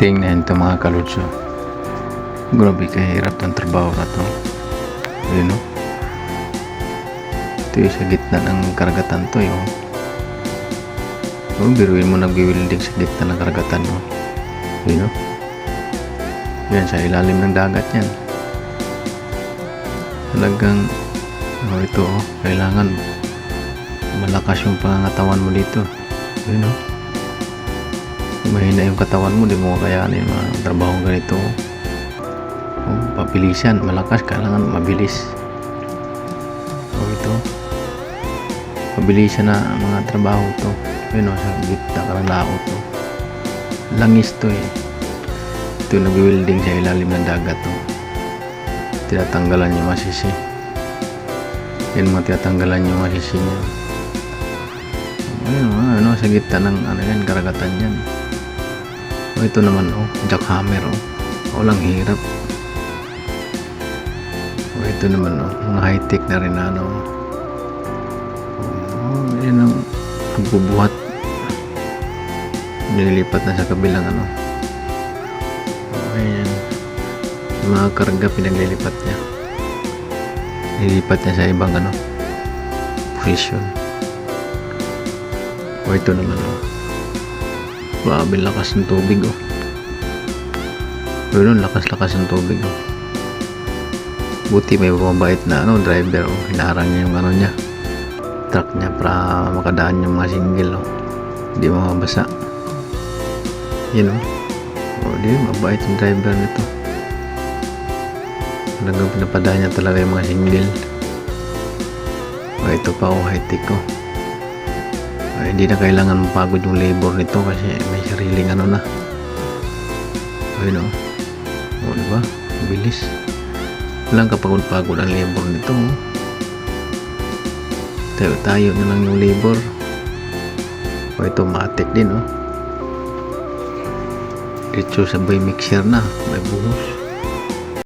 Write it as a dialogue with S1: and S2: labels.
S1: Tingnan ito mga kalutso. Grabe kahirap ng trabaho na to. Ayun o. Ito yung sa gitna ng karagatan to yun. Oh, biruin mo nagbiwilding sa gitna ng karagatan mo. Ayun o. Yan, sa ilalim ng dagat yan. Talagang, oh, ito oh, kailangan malakas yung pangangatawan mo dito. Ayun o. Kung mahina yung katawan mo, di mo kakayanin mga trabaho ganito. Oh, papilisan, malakas, kailangan mabilis. Oh, ito. Mabilisan na mga trabaho to. Yun o, sa gitna ka ng lao to. Langis to eh. Ito yung nag-welding sa ilalim ng dagat to. Tinatanggalan yung masisi. Yan mga tinatanggalan yung masisi niya. Ayun, ano, sa gitna ng ano yan, karagatan yan. O, ito naman, oh, jackhammer, oh. Walang hirap. O, ito naman, oh, mga high-tech na rin, ano. Oh, yan ang nagbubuhat. Nililipat na sa kabilang, ano. Oh, ayan. Mga karga, pinaglilipat niya. Nililipat niya sa ibang, ano, position. O, ito naman, oh. Grabe lakas ng tubig oh. Pero lakas-lakas ng tubig oh. Buti may bumabait na ano, driver oh. Hinarang niya yung ano niya. Truck niya para makadaan yung mga single oh. Hindi mababasa. Yan oh. Oh, di mabait yung driver nito. Talagang pinapadaan niya talaga yung mga single. Oh, ito pa oh, high-tech oh. Ay, hindi na kailangan mapagod yung labor nito kasi may sariling ano na. Ayun o. O, diba? Bilis. Walang kapagod-pagod ang labor nito. Oh. Tayo, tayo na lang yung labor. O, ito matik din, oh. Dito sabay mixer na. May buhos.